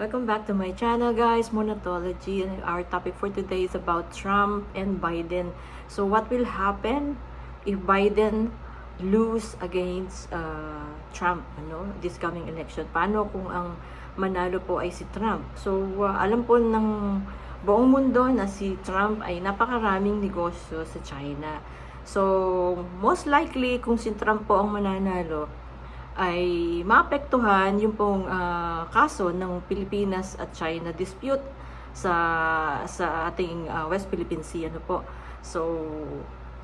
Welcome back to my channel guys, Monatology. And Our topic for today is about Trump and Biden. So what will happen if Biden lose against uh, Trump ano, this coming election? Paano kung ang manalo po ay si Trump? So uh, alam po ng buong mundo na si Trump ay napakaraming negosyo sa China. So most likely kung si Trump po ang mananalo, ay maapektuhan yung pong ah, kaso ng Pilipinas at China dispute sa sa ating ah, West Philippine Sea ano po. So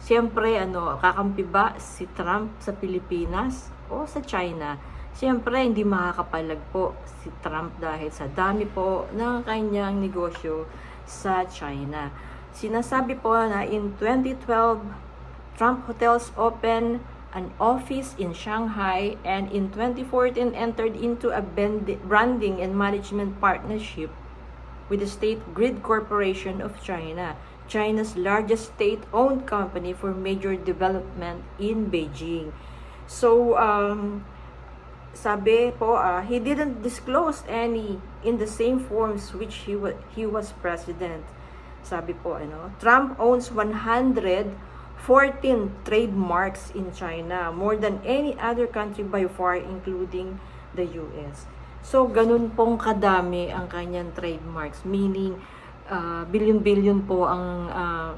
siyempre ano kakampi ba si Trump sa Pilipinas o sa China? Siyempre hindi makakapalag po si Trump dahil sa dami po ng kanyang negosyo sa China. Sinasabi po na in 2012 Trump Hotels opened an office in Shanghai and in 2014 entered into a branding and management partnership with the State Grid Corporation of China, China's largest state-owned company for major development in Beijing. So, um, sabi po, uh, he didn't disclose any in the same forms which he, wa- he was president. Sabi po, ano, Trump owns 114 trademarks in China, more than any other country by far, including the US. So, ganun pong kadami ang kanyang trademarks, meaning, uh, billion-billion po ang uh,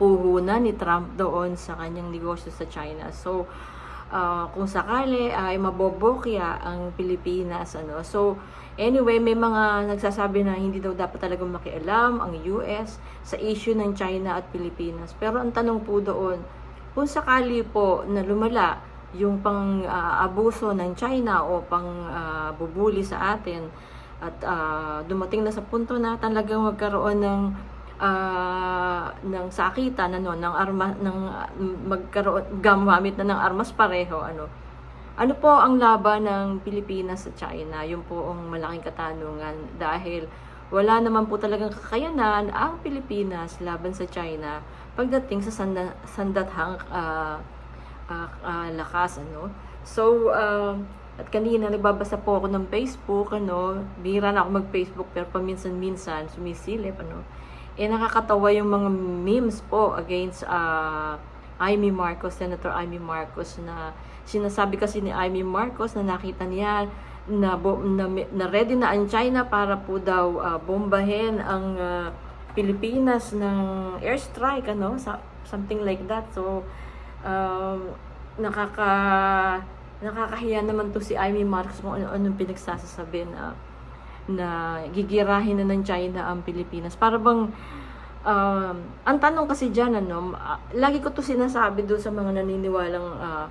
puhunan ni Trump doon sa kanyang negosyo sa China. So, uh, kung sakali ay mabobokya ang Pilipinas ano. So anyway, may mga nagsasabi na hindi daw dapat talagang makialam ang US sa issue ng China at Pilipinas. Pero ang tanong po doon, kung sakali po na lumala yung pang uh, abuso ng China o pang uh, bubuli sa atin at uh, dumating na sa punto na talagang magkaroon ng ah, ng sakitan ano ng arma ng magkaroon gamamit na ng armas pareho ano. Ano po ang laban ng Pilipinas sa China? Yun po ang malaking katanungan dahil wala naman po talagang kakayanan ang Pilipinas laban sa China pagdating sa sanda, sandathang ah, ah, ah, lakas ano. So ah, at kanina nagbabasa po ako ng Facebook ano. Bihira na ako mag-Facebook pero paminsan-minsan sumisilip ano eh nakakatawa yung mga memes po against uh, Amy Marcos, Senator Amy Marcos na sinasabi kasi ni Amy Marcos na nakita niya na, na, na ready na ang China para po daw uh, bombahin ang uh, Pilipinas ng airstrike ano sa, something like that. So um, nakaka nakakahiya naman to si Amy Marcos kung ano anong pinagsasasabi na na gigirahin na ng China ang Pilipinas. Para bang, um, ang tanong kasi dyan, ano, ah, lagi ko to sinasabi doon sa mga naniniwalang uh,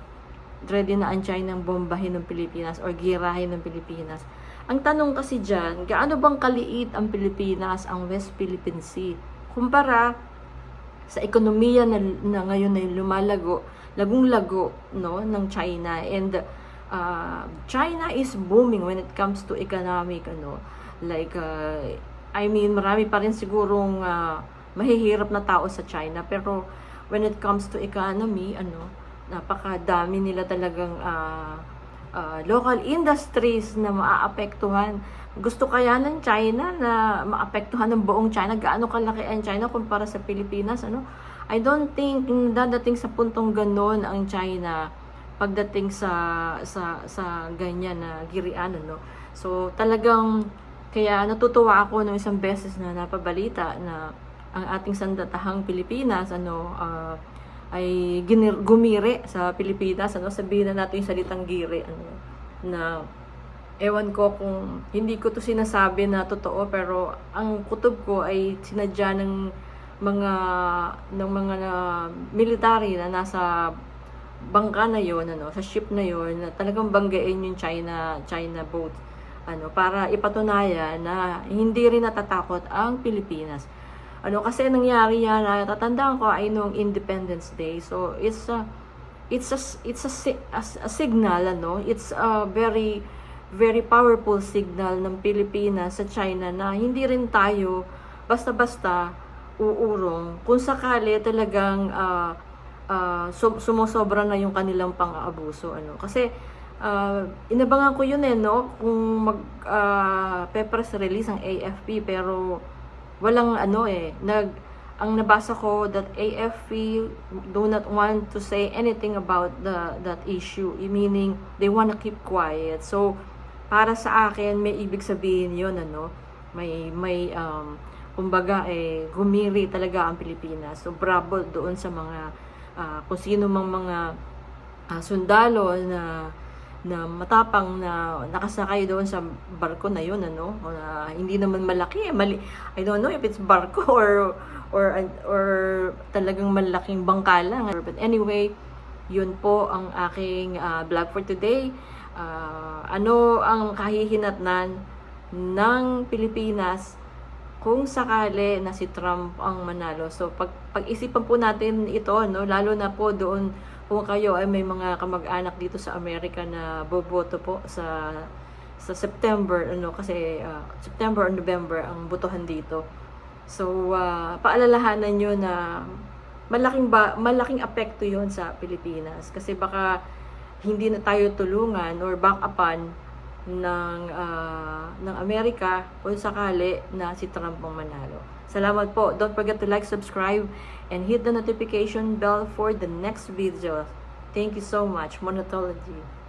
ready na ang China ang bombahin ng Pilipinas or girahin ng Pilipinas. Ang tanong kasi dyan, gaano bang kaliit ang Pilipinas, ang West Philippine Sea? Kumpara sa ekonomiya na, na ngayon ay lumalago, lagong-lago no, ng China. And uh, China is booming when it comes to economic ano like uh, I mean marami pa rin sigurong uh, mahihirap na tao sa China pero when it comes to economy ano napakadami nila talagang uh, uh, local industries na maaapektuhan. Gusto kaya ng China na maapektuhan ng buong China? Gaano kalaki ang China kumpara sa Pilipinas ano? I don't think dadating sa puntong ganon ang China pagdating sa sa sa ganyan na girian ano. So talagang kaya natutuwa ako nung isang beses na napabalita na ang ating sandatahang Pilipinas ano ah, ay ginir, gumiri sa Pilipinas ano sabihin na natin yung salitang giri ano na ewan ko kung hindi ko to sinasabi na totoo pero ang kutob ko ay sinadya ng mga ng mga na, military na nasa bangka na yon ano sa ship na yon na talagang banggain yung China China boat ano para ipatunayan na hindi rin natatakot ang Pilipinas. Ano kasi nangyari yan na tatandaan ko ay nung Independence Day. So it's a it's a it's a, a, a signal ano it's a very very powerful signal ng Pilipinas sa China na hindi rin tayo basta-basta uurong kung sakali talagang ah, ah, sum- sumusobra na yung kanilang pang-aabuso ano kasi ah, inabangan ko yun eh, no? Kung mag ah, press release ang AFP pero walang ano eh, nag ang nabasa ko that AFP do not want to say anything about the that issue, meaning they want to keep quiet. So para sa akin may ibig sabihin 'yon ano, may may um kumbaga eh gumiri talaga ang Pilipinas. So bravo doon sa mga ah, kung sino mang mga ah, sundalo na na matapang na nakasakay doon sa barko na yun ano? Na hindi naman malaki eh, mali I don't know if it's barko or or or talagang malaking bangka lang. But anyway yun po ang aking ah, vlog for today. Ah, ano ang kahihinatnan ng Pilipinas kung sakali na si Trump ang manalo. So pag pag-isipan po natin ito no lalo na po doon kung kayo ay may mga kamag-anak dito sa Amerika na boboto po sa sa September ano kasi ah, September or November ang botohan dito. So ah, paalalahanan niyo na malaking ba malaking apekto 'yon sa Pilipinas kasi baka hindi na tayo tulungan or back upan ng ah, ng Amerika kung sakali na si Trump ang manalo. Salamat po. Don't forget to like, subscribe, and hit the notification bell for the next video. Thank you so much. Monotology.